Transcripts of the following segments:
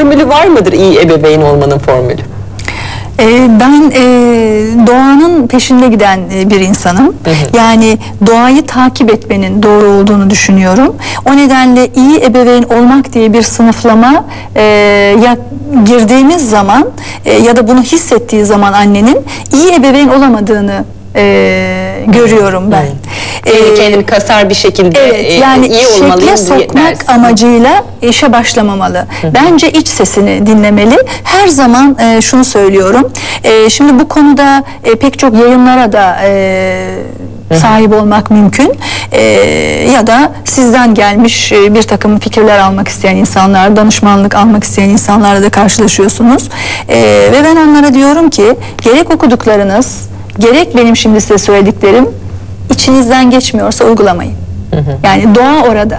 formülü var mıdır iyi ebeveyn olmanın formülü? Ee, ben e, doğanın peşinde giden e, bir insanım. Yani doğayı takip etmenin doğru olduğunu düşünüyorum. O nedenle iyi ebeveyn olmak diye bir sınıflama e, ya girdiğimiz zaman e, ya da bunu hissettiği zaman annenin iyi ebeveyn olamadığını e, görüyorum ben. Kendi Ee, kendini kasar bir şekilde Evet e, yani iyi olmalıyım sokmak dersin. amacıyla işe başlamamalı. Bence iç sesini dinlemeli. Her zaman e, şunu söylüyorum. E, şimdi bu konuda e, pek çok yayınlara da e, sahip olmak mümkün. E, ya da sizden gelmiş e, bir takım fikirler almak isteyen insanlar, danışmanlık almak isteyen insanlarla da karşılaşıyorsunuz. E, ve ben onlara diyorum ki gerek okuduklarınız, gerek benim şimdi size söylediklerim içinizden geçmiyorsa uygulamayın. Yani doğa orada.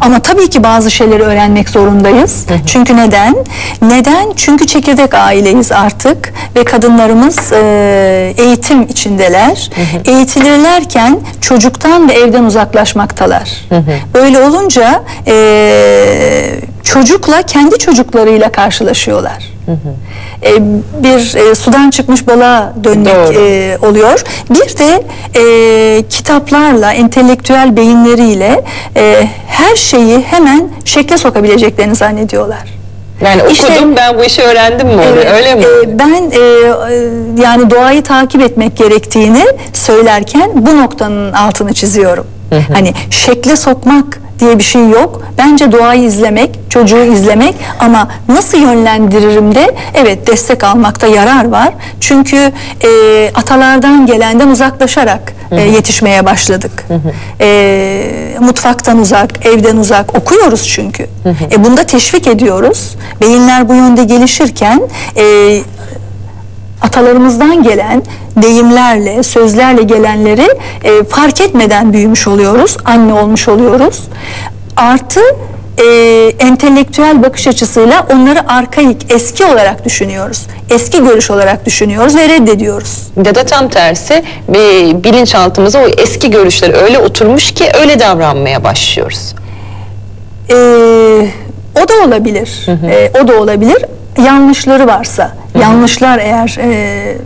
Ama tabii ki bazı şeyleri öğrenmek zorundayız. Çünkü neden? Neden? Çünkü çekirdek aileyiz artık ve kadınlarımız e, eğitim içindeler. Eğitilirlerken çocuktan ve evden uzaklaşmaktalar. Böyle olunca e, çocukla kendi çocuklarıyla karşılaşıyorlar. E, bir e, sudan çıkmış balığa dönmek e, oluyor. Bir de e, kitaplarla, entelektüel beyinleriyle e, her şeyi hemen şekle sokabileceklerini zannediyorlar. Yani okudum İşte- ben bu işi öğrendim mi Evet, öyle mi? e, ben e, yani doğayı takip etmek gerektiğini söylerken bu noktanın altını çiziyorum. Hani şekle sokmak diye bir şey yok. Bence doğayı izlemek, çocuğu izlemek ama nasıl yönlendiririm de evet destek almakta yarar var. Çünkü e, atalardan gelenden uzaklaşarak e, yetişmeye başladık. E, mutfaktan uzak, evden uzak okuyoruz çünkü. E, bunda teşvik ediyoruz. Beyinler bu yönde gelişirken e, atalarımızdan gelen deyimlerle, sözlerle gelenleri e, fark etmeden büyümüş oluyoruz, anne olmuş oluyoruz. Artı e, entelektüel bakış açısıyla onları arkaik, eski olarak düşünüyoruz. Eski görüş olarak düşünüyoruz ve reddediyoruz. Ya da tam tersi bir bilinçaltımıza o eski görüşler öyle oturmuş ki öyle davranmaya başlıyoruz. Ee, o da olabilir. Ee, o da olabilir. Yanlışları varsa, yanlışlar eğer e,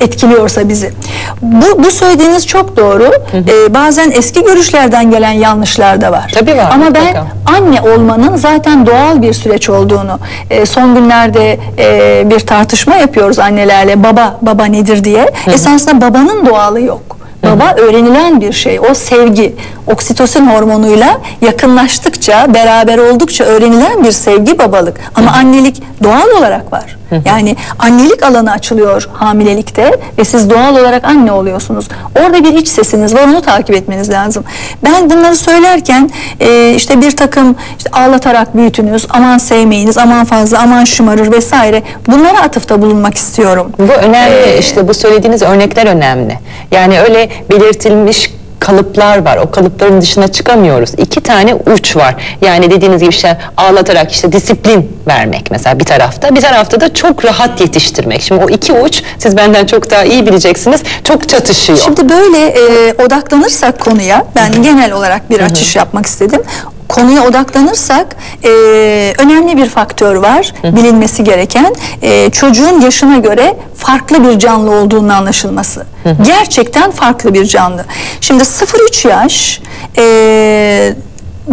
etkiliyorsa bizi. Bu, bu söylediğiniz çok doğru. Ee, bazen eski görüşlerden gelen yanlışlar da var. Tabii var, Ama ben mutlaka. anne olmanın zaten doğal bir süreç olduğunu e, son günlerde e, bir tartışma yapıyoruz annelerle baba baba nedir diye. Esasında babanın doğalı yok. Baba öğrenilen bir şey. O sevgi, oksitosin hormonuyla yakınlaştıkça, beraber oldukça öğrenilen bir sevgi babalık. Ama annelik doğal olarak var. Yani annelik alanı açılıyor hamilelikte ve siz doğal olarak anne oluyorsunuz. Orada bir iç sesiniz var, onu takip etmeniz lazım. Ben bunları söylerken e, işte bir takım işte ağlatarak büyütünüz, aman sevmeyiniz, aman fazla, aman şımarır vesaire. Bunlara atıfta bulunmak istiyorum. Bu önemli Ee, işte bu söylediğiniz örnekler önemli. Yani öyle belirtilmiş kalıplar var. O kalıpların dışına çıkamıyoruz. İki tane uç var. Yani dediğiniz gibi işte ağlatarak işte disiplin vermek mesela bir tarafta. Bir tarafta da çok rahat yetiştirmek. Şimdi o iki uç siz benden çok daha iyi bileceksiniz. Çok çatışıyor. Şimdi böyle e, odaklanırsak konuya, ben genel olarak bir açış yapmak istedim. Konuya odaklanırsak e, önemli bir faktör var bilinmesi gereken e, çocuğun yaşına göre farklı bir canlı olduğunun anlaşılması. Gerçekten farklı bir canlı. Şimdi 0-3 yaş e,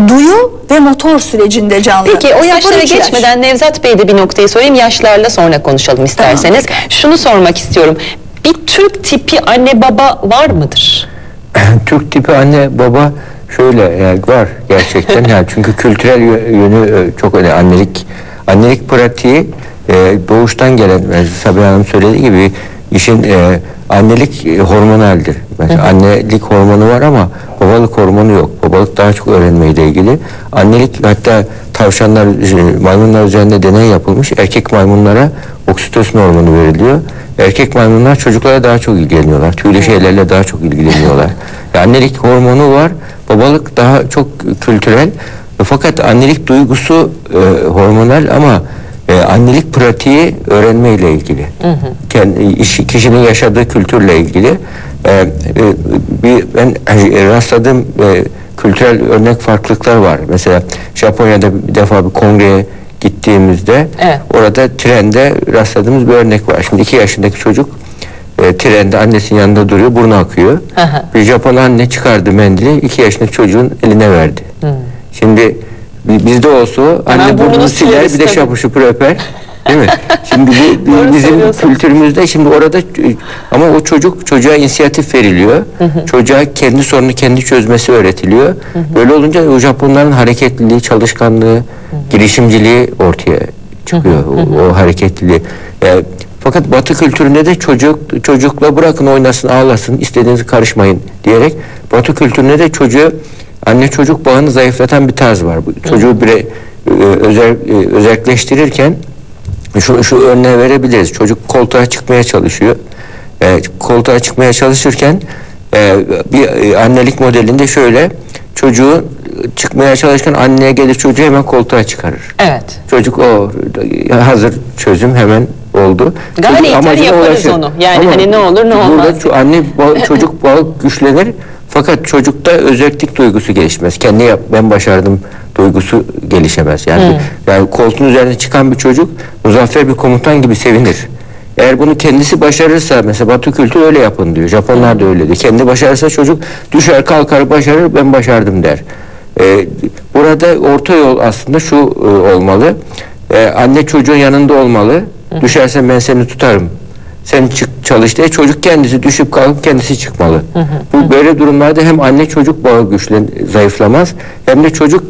duyu ve motor sürecinde canlı. Peki o 0-3 yaşlara yaş. geçmeden Nevzat Bey de bir noktayı sorayım. Yaşlarla sonra konuşalım isterseniz. Şunu sormak istiyorum. Bir Türk tipi anne baba var mıdır? Türk tipi anne baba şöyle yani var gerçekten. Yani çünkü kültürel yö- yönü e, çok önemli. Annelik annelik pratiği e, doğuştan gelen e, Sabiha Hanım söylediği gibi işin e, annelik e, hormonaldir. Mesela annelik hormonu var ama babalık hormonu yok. Babalık daha çok öğrenmeyle ilgili. Annelik hatta tavşanlar e, maymunlar üzerinde deney yapılmış. Erkek maymunlara oksitosin hormonu veriliyor. Erkek maymunlar çocuklara daha çok ilgileniyorlar. Tüylü şeylerle daha çok ilgileniyorlar. Yani annelik hormonu var. Babalık daha çok kültürel. E, Fakat annelik duygusu e, hormonal ama e, annelik pratiği öğrenmeyle ilgili. Kendi, iş- kişinin yaşadığı kültürle ilgili. E, e, bir ben e, rastladığım e, kültürel örnek farklılıklar var. Mesela Japonya'da bir defa bir kongreye gittiğimizde Evet. orada trende rastladığımız bir örnek var. Şimdi iki yaşındaki çocuk e, trende annesinin yanında duruyor, burnu akıyor. Hı hı. Bir Japon anne çıkardı mendili, iki yaşındaki çocuğun eline verdi. Şimdi bi- bizde olsa o, Hemen anne burnunu siler, bir de şapur şupur öper. Değil mi? Şimdi bu, Doğru bizim söylüyorsun. kültürümüzde şimdi orada ama o çocuk çocuğa inisiyatif veriliyor. Çocuğa kendi sorunu kendi çözmesi öğretiliyor. Böyle olunca o Japonların hareketliliği, çalışkanlığı, girişimciliği ortaya çıkıyor. O, o hareketliliği. E, fakat Batı kültüründe de çocuk çocukla bırakın oynasın, ağlasın, istediğinizi karışmayın diyerek Batı kültüründe de çocuğu anne çocuk bağını zayıflatan bir tarz var. Bu Çocuğu bire e, özel e, özelleştirirken şu, şu örneği verebiliriz. Çocuk koltuğa çıkmaya çalışıyor. E, koltuğa çıkmaya çalışırken e, bir e, annelik modelinde şöyle çocuğu çıkmaya çalışırken anneye gelir çocuğu hemen koltuğa çıkarır. Evet. Çocuk o hazır çözüm hemen oldu. Gayri ihtiyar yaparız onu. Yani hani ne olur, ne olmaz Burada ço- anne bağ- çocuk bağı güçlenir. Fakat çocukta özellik duygusu gelişmez. Kendi yap, ben başardım duygusu gelişemez. Yani, Hmm. yani koltuğun üzerine çıkan bir çocuk muzaffer bir komutan gibi sevinir. Eğer bunu kendisi başarırsa mesela Batı kültürü öyle yapın diyor. Japonlar da öyle diyor. Kendi başarırsa çocuk düşer kalkar başarır ben başardım der. Ee, burada orta yol aslında şu e, olmalı. Ee, anne çocuğun yanında olmalı. Düşersen ben seni tutarım. Sen çık çalış diye çocuk kendisi düşüp kalkıp kendisi çıkmalı. Bu böyle durumlarda hem anne çocuk bağı güçlen zayıflamaz hem de çocuk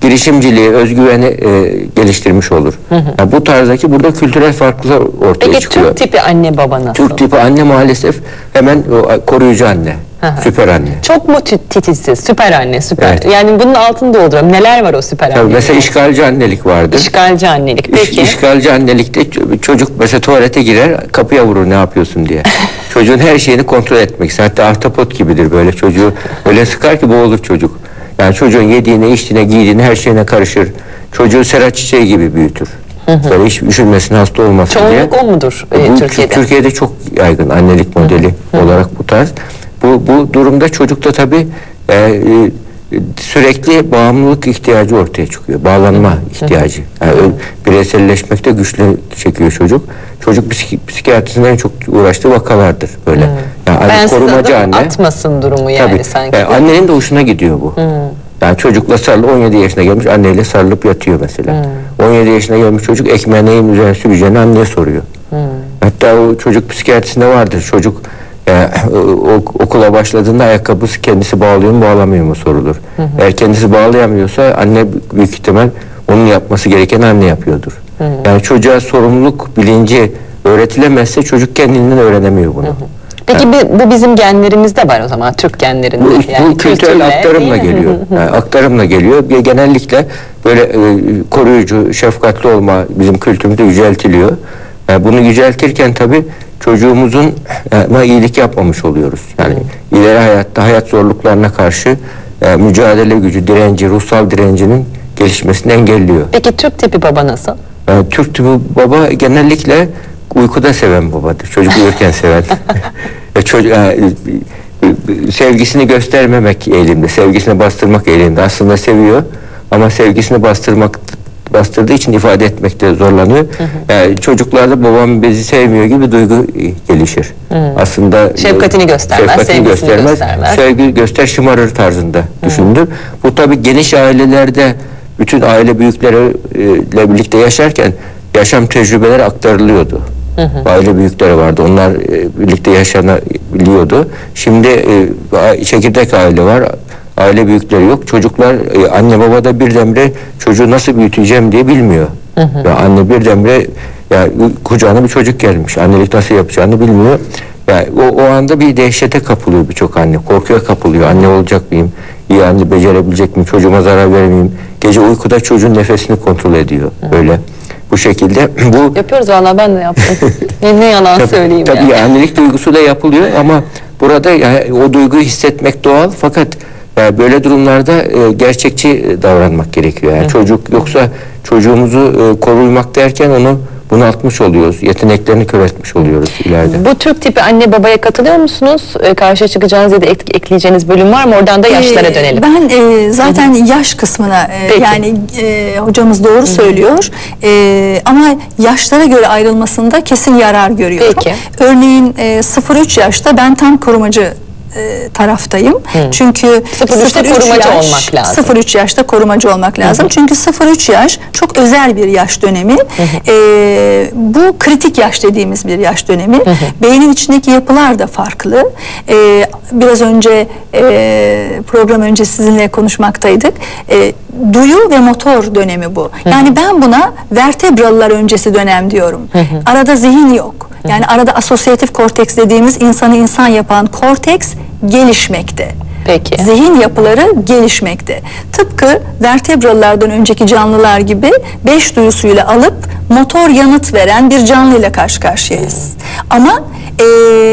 girişimciliği, özgüveni e, geliştirmiş olur. Yani bu tarzdaki burada kültürel farklılıklar ortaya Peki çıkıyor. Türk tipi anne baba nasıl? Türk tipi anne maalesef hemen o, koruyucu anne, Hı hı. Süper anne. Çok mu titizsiz? Süper anne, süper. Evet. Yani bunun altını dolduruyorum. Neler var o süper Tabii anne? mesela işgalci annelik vardır. İşgalci annelik. İş- Peki. işgalci annelikte çocuk mesela tuvalete girer kapıya vurur ne yapıyorsun diye. Çocuğun her şeyini kontrol etmek. Hatta ahtapot gibidir böyle çocuğu öyle sıkar ki boğulur çocuk. Yani çocuğun yediğine, içtiğine, giydiğine her şeyine karışır. Çocuğu sera çiçeği gibi büyütür. Böyle hiç üşünmesin, hasta olmasın diye. Çoğunluk o mudur e, Bu Türkiye'de? Türkiye'de çok yaygın annelik modeli olarak bu tarz. Bu, bu durumda çocukta tabii e, e, sürekli bağımlılık ihtiyacı ortaya çıkıyor. Bağlanma ihtiyacı. Yani bireyselleşmekte güçlü çekiyor çocuk. Çocuk psiki, psikiyatrisinin en çok uğraştığı vakalardır böyle. Yani anne- Ben korumacı anne. atmasın durumu yani Tabii. sanki. Yani annenin de hoşuna gidiyor bu. Yani çocukla sarılı 17 yaşına gelmiş anneyle sarılıp yatıyor mesela. 17 yaşına gelmiş çocuk ekmeği neyin üzerine süreceğini anneye soruyor. Hatta o çocuk psikiyatrisinde vardır. Çocuk e, o- okula başladığında ayakkabısı kendisi bağlıyor mu bağlamıyor mu sorulur. Eğer kendisi bağlayamıyorsa anne büyük ihtimal onun yapması gereken anne yapıyordur. Yani çocuğa sorumluluk bilinci öğretilemezse çocuk kendinden öğrenemiyor bunu. Peki bi- bu bizim genlerimizde var o zaman Türk genlerinde. Bu, yani bu kültürel kültürle, aktarımla geliyor. Yani aktarımla geliyor. Genellikle böyle e, koruyucu, şefkatli olma bizim kültürümüzde yüceltiliyor. Yani bunu yüceltirken tabii çocuğumuzun e, iyilik yapmamış oluyoruz. Yani ileri hayatta hayat zorluklarına karşı e, mücadele gücü, direnci, ruhsal direncinin gelişmesini engelliyor. Peki Türk tipi baba nasıl? Yani Türk tipi baba genellikle uykuda seven babadır. Çocuk uyurken seven. E, çocuk, e, e, sevgisini göstermemek eğilimde, sevgisini bastırmak eğilimde. Aslında seviyor ama sevgisini bastırmak bastırdığı için ifade etmekte zorlanıyor. Yani çocuklarda babam bizi sevmiyor gibi duygu gelişir. Aslında e, Şefkatini göstermez, şefkatini göstermez, göstermez. sevgi göster şımarır tarzında düşündür. Bu tabi geniş ailelerde bütün aile büyükleriyle birlikte yaşarken yaşam tecrübeleri aktarılıyordu. Aile büyükleri vardı. Onlar e, birlikte yaşanabiliyordu. Şimdi e, çekirdek aile var. Aile büyükleri yok. Çocuklar e, anne baba da birdenbire çocuğu nasıl büyüteceğim diye bilmiyor. Ya anne birdenbire ya kucağına bir çocuk gelmiş. Annelik nasıl yapacağını bilmiyor. Yani o, o anda bir dehşete kapılıyor birçok anne. Korkuya kapılıyor. Anne olacak mıyım? İyi anne becerebilecek miyim? Çocuğuma zarar vermeyeyim. Gece uykuda çocuğun nefesini kontrol ediyor. Böyle. Bu şekilde bu Yapıyoruz valla ben de yaptım. ne, ne yalan Tabii- söyleyeyim tabii ya. annelik duygusu da yapılıyor ama burada yani o duyguyu hissetmek doğal fakat yani böyle durumlarda e, gerçekçi davranmak gerekiyor. Yani çocuk yoksa çocuğumuzu e, koruymak derken onu bunaltmış oluyoruz. Yeteneklerini kör etmiş oluyoruz ileride. Bu Türk tipi anne babaya katılıyor musunuz? Ee, karşıya çıkacağınız ya da ek- ekleyeceğiniz bölüm var mı? Oradan da yaşlara Ee, dönelim. Ben e, zaten yaş kısmına e, Peki. yani e, hocamız doğru söylüyor. E, ama yaşlara göre ayrılmasında kesin yarar görüyorum. Peki. Örneğin e, 0-3 yaşta ben tam korumacı e, taraftayım. Çünkü 0-3'te 0-3 korumacı yaş- olmak lazım. 0-3 yaşta korumacı olmak lazım. Çünkü 0-3 yaş çok özel bir yaş dönemi. E, bu kritik yaş dediğimiz bir yaş dönemi. Beynin içindeki yapılar da farklı. E, biraz önce e, program önce sizinle konuşmaktaydık. E, duyu ve motor dönemi bu. Yani ben buna vertebralılar öncesi dönem diyorum. Arada zihin yok. Yani arada asosyatif korteks dediğimiz insanı insan yapan korteks gelişmekte. Peki. Zihin yapıları gelişmekte. Tıpkı vertebralardan önceki canlılar gibi beş duyusuyla alıp motor yanıt veren bir canlıyla karşı karşıyayız. Ama e,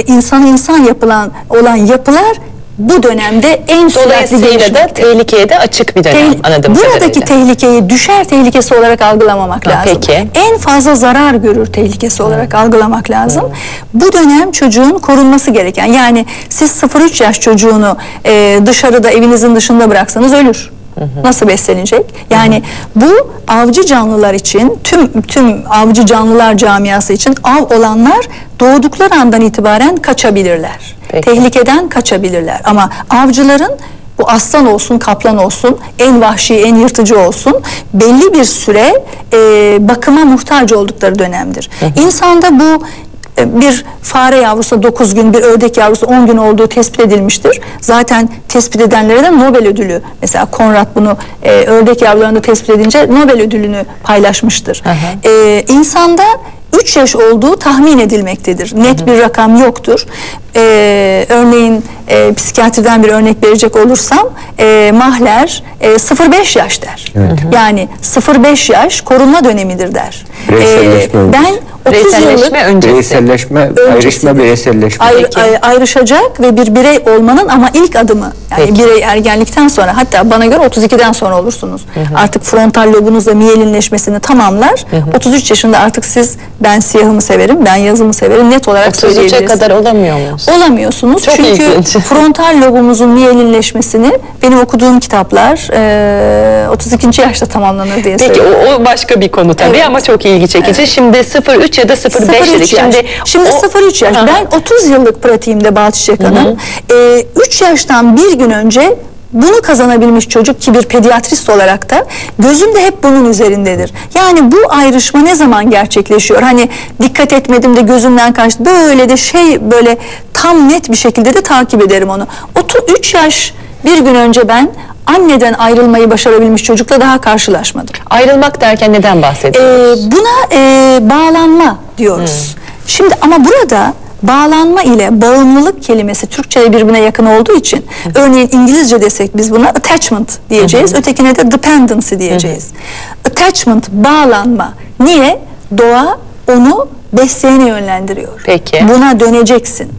insanı insan yapılan olan yapılar bu dönemde en süratli Dolayısıyla da gelişmekte. tehlikeye de açık bir dönem Tehl- anladığım buradaki kadarıyla. tehlikeyi düşer tehlikesi olarak algılamamak Ha, lazım. peki. En fazla zarar görür tehlikesi olarak algılamak lazım. Bu dönem çocuğun korunması gereken yani siz 0-3 yaş çocuğunu e, dışarıda evinizin dışında bıraksanız ölür. Nasıl beslenecek? Yani bu avcı canlılar için tüm tüm avcı canlılar camiası için av olanlar doğdukları andan itibaren kaçabilirler. Peki. Tehlikeden kaçabilirler. Ama avcıların bu aslan olsun, kaplan olsun, en vahşi, en yırtıcı olsun belli bir süre e, bakıma muhtaç oldukları dönemdir. İnsanda bu bir fare yavrusu 9 gün, bir ördek yavrusu 10 gün olduğu tespit edilmiştir. Zaten tespit edenlere de Nobel ödülü, mesela Konrad bunu e, ördek yavrularında tespit edince Nobel ödülünü paylaşmıştır. E, insanda 3 yaş olduğu tahmin edilmektedir. Net bir rakam yoktur. Ee, örneğin e, psikiyatriden bir örnek verecek olursam e, Mahler e, 0-5 yaş der. Yani 0-5 yaş korunma dönemidir der. Bireyselleşme öncesi. ben 30 yıllık Bireyselleşme öncesi. Bireyselleşme, ayrışma, bireyselleşme. Peki. ay- ayrışacak ve bir birey olmanın ama ilk adımı yani Peki. birey ergenlikten sonra hatta bana göre 32'den sonra olursunuz. Artık frontal lobunuz da miyelinleşmesini tamamlar. 33 yaşında artık siz ben siyahımı severim, ben yazımı severim net olarak 33'e söyleyebilirsiniz. kadar olamıyor muyuz? Olamıyorsunuz Çok çünkü ilginç. frontal lobumuzun miyelinleşmesini benim okuduğum kitaplar e, 32. yaşta tamamlanır diye Peki o, o başka bir konu tabii Evet. ama çok ilgi çekici. Şimdi 0-3 ya da 0-5 dedik. 0-3 yaş. Şimdi, Şimdi o- 0-3 yaş. Aha. Ben 30 yıllık pratiğimde Balçiçek Hanım. 3 yaştan bir gün önce bunu kazanabilmiş çocuk ki bir pediatrist olarak da gözüm de hep bunun üzerindedir. Yani bu ayrışma ne zaman gerçekleşiyor? Hani dikkat etmedim de gözümden kaçtı. Böyle de şey böyle tam net bir şekilde de takip ederim onu. 3 yaş bir gün önce ben anneden ayrılmayı başarabilmiş çocukla daha karşılaşmadım. Ayrılmak derken neden bahsediyoruz? Ee, buna e, bağlanma diyoruz. Şimdi ama burada bağlanma ile bağımlılık kelimesi Türkçe'ye birbirine yakın olduğu için örneğin İngilizce desek biz buna attachment diyeceğiz. Ötekine de dependency diyeceğiz. Attachment bağlanma. Niye? Doğa onu besleyene yönlendiriyor. Peki. Buna döneceksin.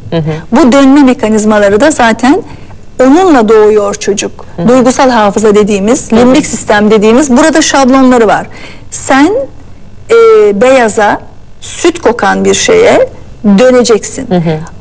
Bu dönme mekanizmaları da zaten onunla doğuyor çocuk. Duygusal hafıza dediğimiz, limbik sistem dediğimiz burada şablonları var. Sen e, beyaza, süt kokan bir şeye döneceksin.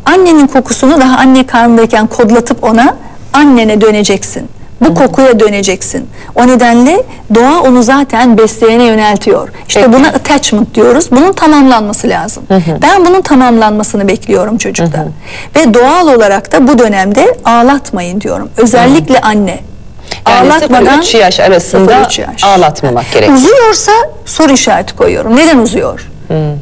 Annenin kokusunu daha anne karnındayken kodlatıp ona annene döneceksin. Bu kokuya döneceksin. O nedenle doğa onu zaten besleyene yöneltiyor. İşte Peki. buna attachment diyoruz. Bunun tamamlanması lazım. Ben bunun tamamlanmasını bekliyorum çocukta. Ve doğal olarak da bu dönemde ağlatmayın diyorum. Özellikle anne. Yani Ağlatmadan 0-3 yaş arasında 0-3 yaş. ağlatmamak gerekiyor. Uzuyorsa soru işareti koyuyorum. Neden uzuyor?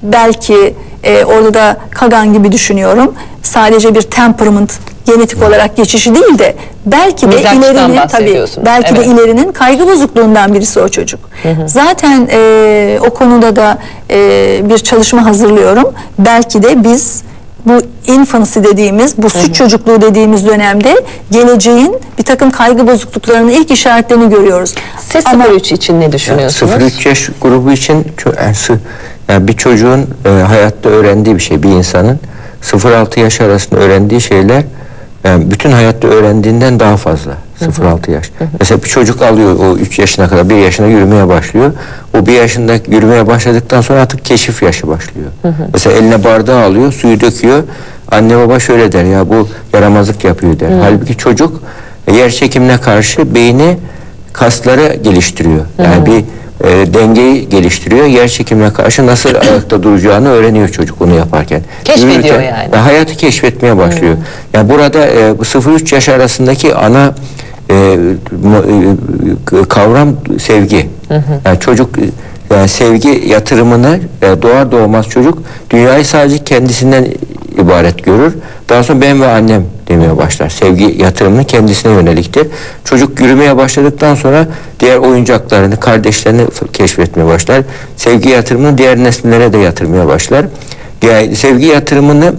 Belki e, orada da Kagan gibi düşünüyorum. Sadece bir temperament genetik olarak geçişi değil de belki de Mizaçtan ilerinin tabii belki Evet. de ilerinin kaygı bozukluğundan birisi o çocuk. Zaten e, o konuda da e, bir çalışma hazırlıyorum. Belki de biz bu infancy dediğimiz, bu süt çocukluğu dediğimiz dönemde geleceğin bir takım kaygı bozukluklarının ilk işaretlerini görüyoruz. Siz Ama- 0-3 için ne düşünüyorsunuz? 0-3 yaş grubu için yani bir çocuğun e, hayatta öğrendiği bir şey bir insanın 0-6 yaş arasında öğrendiği şeyler Yani bütün hayatta öğrendiğinden daha fazla. 0-6 yaş. Mesela bir çocuk alıyor o 3 yaşına kadar 1 yaşına yürümeye başlıyor. O 1 yaşında yürümeye başladıktan sonra artık keşif yaşı başlıyor. Mesela eline bardağı alıyor, suyu döküyor. Anne baba şöyle der ya bu yaramazlık yapıyor der. Halbuki çocuk e, yer çekimine karşı beyni kasları geliştiriyor. Yani bir e, dengeyi geliştiriyor. Yer çekimine karşı nasıl ayakta duracağını öğreniyor çocuk onu yaparken. Keşfediyor Yürürken yani. ve hayatı keşfetmeye başlıyor. Yani burada e, bu 0-3 yaş arasındaki ana e, e, kavram sevgi. Yani çocuk e, yani sevgi yatırımını e, doğar doğmaz çocuk dünyayı sadece kendisinden ibaret görür. Daha sonra ben ve annem demeye başlar. Sevgi yatırımını kendisine yöneliktir. Çocuk yürümeye başladıktan sonra diğer oyuncaklarını, kardeşlerini keşfetmeye başlar. Sevgi yatırımını diğer nesnelere de yatırmaya başlar. Yani sevgi yatırımını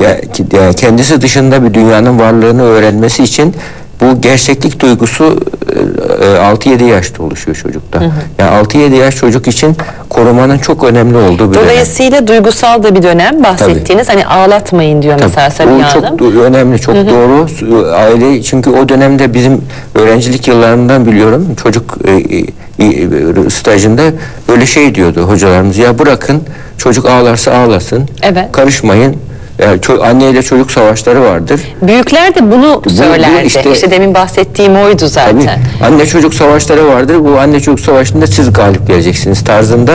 yani kendisi dışında bir dünyanın varlığını öğrenmesi için bu gerçeklik duygusu e, e, 6-7 yaşta oluşuyor çocukta. Yani 6-7 yaş çocuk için korumanın çok önemli olduğu bir dönem. Dolayısıyla duygusal da bir dönem bahsettiğiniz hani ağlatmayın diyor mesela Tabii, Sabiha bu çok Hanım. önemli, çok doğru. Su- Aile çünkü o dönemde bizim öğrencilik yıllarından biliyorum. Çocuk e, e, e, stajında böyle şey diyordu hocalarımız. Ya bırakın çocuk ağlarsa ağlasın. Evet. Karışmayın. Yani ço- anne ile çocuk savaşları vardır. Büyükler de bunu bu söylerdi. işte- işte, demin bahsettiğim oydu zaten. Tabii. Anne çocuk savaşları vardır. Bu anne çocuk savaşında siz galip geleceksiniz tarzında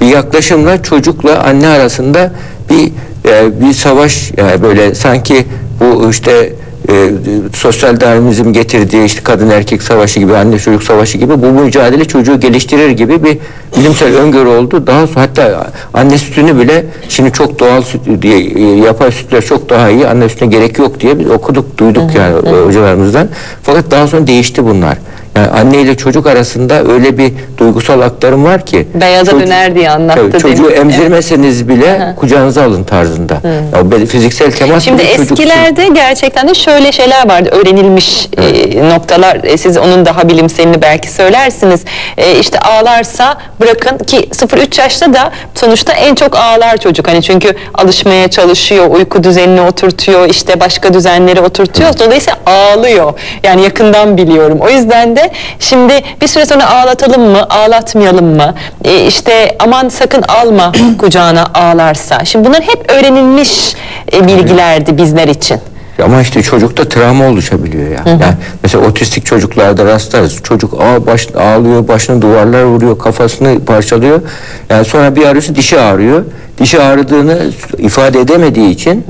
bir yaklaşımla çocukla anne arasında bir e, bir savaş yani böyle sanki bu işte e, sosyal darwinizm getirdiği işte kadın erkek savaşı gibi anne çocuk savaşı gibi bu mücadele çocuğu geliştirir gibi bir bilimsel öngörü oldu. Daha sonra hatta anne sütünü bile şimdi çok doğal süt diye e, yapay sütler çok daha iyi anne sütüne gerek yok diye biz okuduk duyduk yani e, hocalarımızdan. Fakat daha sonra değişti bunlar. Yani anne ile çocuk arasında öyle bir duygusal aktarım var ki. Beyaza Çocuk- döner diye anlattı Tabii, çocuğu demin. emzirmeseniz bile kucağınıza alın tarzında. Ya o böyle fiziksel temas Şimdi bile çocuk eskilerde gerçekten de şöyle şeyler vardı. Öğrenilmiş e, noktalar. E, siz onun daha bilimselini belki söylersiniz. E, işte ağlarsa bırakın ki 0-3 yaşta da sonuçta en çok ağlar çocuk. Hani çünkü alışmaya çalışıyor uyku düzenini oturtuyor işte başka düzenleri oturtuyor. Dolayısıyla ağlıyor. Yani yakından biliyorum. O yüzden de şimdi bir süre sonra ağlatalım mı ağlatmayalım mı E, işte aman sakın alma kucağına ağlarsa şimdi bunlar hep öğrenilmiş e, bilgilerdi bizler için. Ama işte çocukta travma oluşabiliyor ya. Yani mesela otistik çocuklarda rastlarız. Çocuk ağ, baş, ağlıyor, başına duvarlar vuruyor, kafasını parçalıyor. Yani sonra bir arıyorsun dişi ağrıyor. Dişi ağrıdığını ifade edemediği için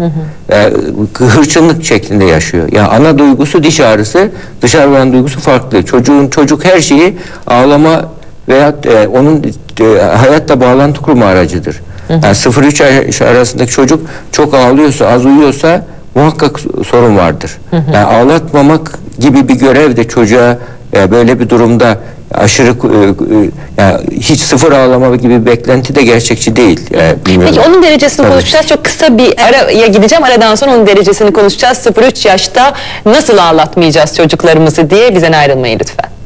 e, hırçınlık şeklinde yaşıyor. Yani ana duygusu diş ağrısı, dışarı vuran duygusu farklı. Çocuğun çocuk her şeyi ağlama veya e, onun e, hayatla bağlantı kurma aracıdır. Yani 0-3 yaş arasındaki çocuk çok ağlıyorsa, az uyuyorsa muhakkak sorun vardır. Yani ağlatmamak gibi bir görev de çocuğa e, böyle bir durumda aşırı e, e, yani hiç sıfır ağlama gibi bir beklenti de gerçekçi değil. Yani bilmiyorum. Peki onun derecesini Tabii. konuşacağız. Çok kısa bir araya gideceğim. Aradan sonra onun derecesini konuşacağız. 0-3 yaşta nasıl ağlatmayacağız çocuklarımızı diye bizden ayrılmayın lütfen.